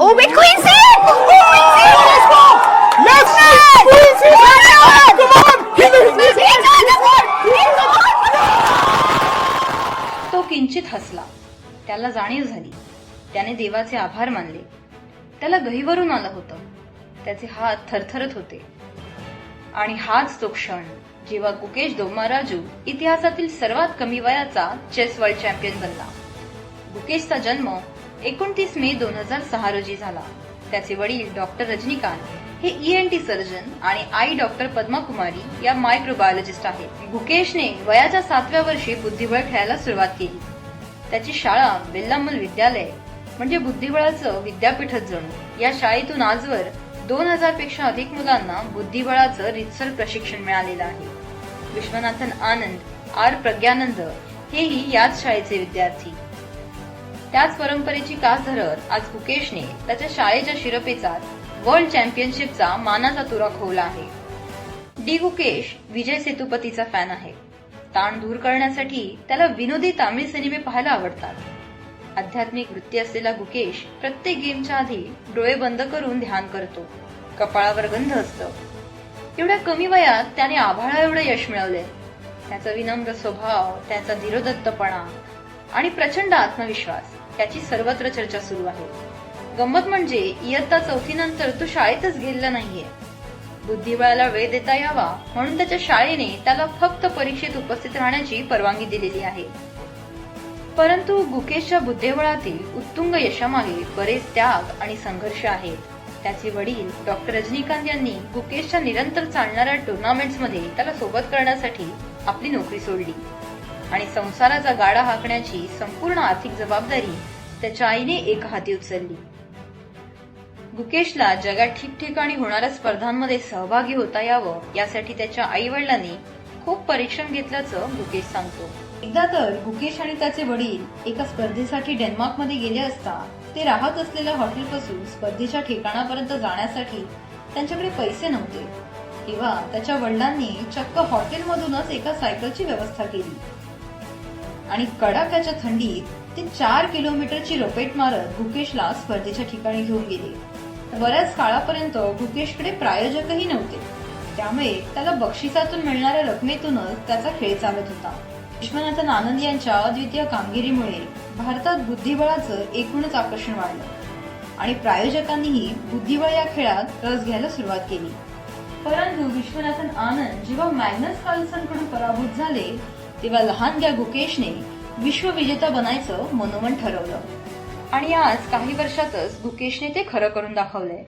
Oh, wait, Quincy! Quincy! Let's go! Let's go! Quincy! Come on! He's he's तो किंचित हसला त्याला जाणीव झाली त्याने देवाचे आभार मानले त्याला गहीवरून आलं होतं त्याचे हात थरथरत होते आणि हाच तो क्षण जेव्हा गुकेश दोमाराजू इतिहासातील सर्वात कमी वयाचा चेस वर्ल्ड चॅम्पियन बनला गुकेशचा जन्म एकोणतीस मे दोन हजार सहा रोजी झाला. त्याचे वडील डॉक्टर रजनीकांत हे ईएनटी सर्जन आणि आई डॉक्टर पद्मा कुमारी या मायक्रोबायोलॉजिस्ट आहेत. भुकेशने वयाच्या सातव्या वर्षी बुद्धिबळ खेळायला सुरुवात केली. त्याची शाळा बेल्लामल विद्यालय म्हणजे बुद्धिबळाचं विद्यापीठच जणू. या शाळेतून आजवर दोन हजारपेक्षा अधिक मुलांना बुद्धिबळाचं रितसर प्रशिक्षण मिळालेलं आहे. विश्वनाथन आनंद आर प्रज्ञानंद हेही याच शाळेचे विद्यार्थी. त्याच परंपरेची कास धरत आज गुकेशने त्याच्या शाळेच्या शिरपेचा वर्ल्ड चॅम्पियनशिपचा मानाचा तुरा खोवला आहे. डी गुकेश विजय सेतुपतीचा फॅन आहे. ताण दूर करण्यासाठी त्याला विनोदी तामिळ सिनेमे पाहायला आवडतात. आध्यात्मिक वृत्ती असलेला गुकेश प्रत्येक गेमच्या आधी डोळे बंद करून ध्यान करतो. कपाळावर गंध असतं. एवढ्या कमी वयात त्याने आभाळा एवढं यश मिळवले त्याचा विनम्र स्वभाव त्याचा धीरोदत्तपणा आणि प्रचंड आत्मविश्वास. याची सर्वत्र चर्चा सुरू आहे. गंमत म्हणजे इयत्ता चौथी नंतर तो शाळेतच गेलेला नाहीये. बुद्धिबळाला वेळ देता यावा म्हणून त्याच्या शाळेने त्याला फक्त परीक्षेत उपस्थित राहण्याची परवानगी दिलेली आहे. परंतु गुकेशच्या बुद्धिबळातील उत्तुंग यशामागे बरेच त्याग आणि संघर्ष आहेत. त्याचे वडील डॉक्टर रजनीकांत यांनी गुकेशच्या निरंतर चालणाऱ्या टुर्नामेंट्समध्ये त्याला सोबत करण्यासाठी आपली नोकरी सोडली. आणि संसाराचा गाडा हाकण्याची संपूर्ण आर्थिक जबाबदारी त्याच्या आईने एक हाती उचलली. गुकेशला जगात ठिकठिकाणी होणाऱ्या स्पर्धांमध्ये सहभागी होता यावं यासाठी त्याच्या आई वडिलांनी खूप परिश्रम घेतल्याचं गुकेश सांगतो. एकदा तर गुकेश आणि त्याचे वडील एका स्पर्धेसाठी डेन्मार्कमध्ये गेले असता ते राहत असलेल्या हॉटेलपासून स्पर्धेच्या ठिकाणापर्यंत जाण्यासाठी त्यांच्याकडे पैसे नव्हते. तेव्हा त्याच्या वडिलांनी चक्क हॉटेलमधूनच एका सायकलची व्यवस्था केली. आणि कडाक्याच्या थंडीत ते चार किलोमीटरची लपेट मारत गुकेशला स्पर्धेच्या ठिकाणी घेऊन गेले. बऱ्याच काळापर्यंत गुकेशकडे प्रायोजकही नव्हते. त्यामुळे त्याला बक्षिसातून मिळणाऱ्या रकमेतूनच त्याचा खेळ चालत होता. विश्वनाथन आनंद यांच्या अद्वितीय कामगिरीमुळे भारतात बुद्धिबळाचं एकूणच आकर्षण वाढलं आणि प्रायोजकांनीही बुद्धिबळ या खेळात रस घ्यायला सुरुवात केली. परंतु विश्वनाथन आनंद जेव्हा मॅग्नस कार्लसनकडून पराभूत झाले तेव्हा लहानग्या गुकेशने विश्वविजेता बनायचं मनोमन ठरवलं. आणि आज काही वर्षातच गुकेशने ते खरं करून दाखवलंय.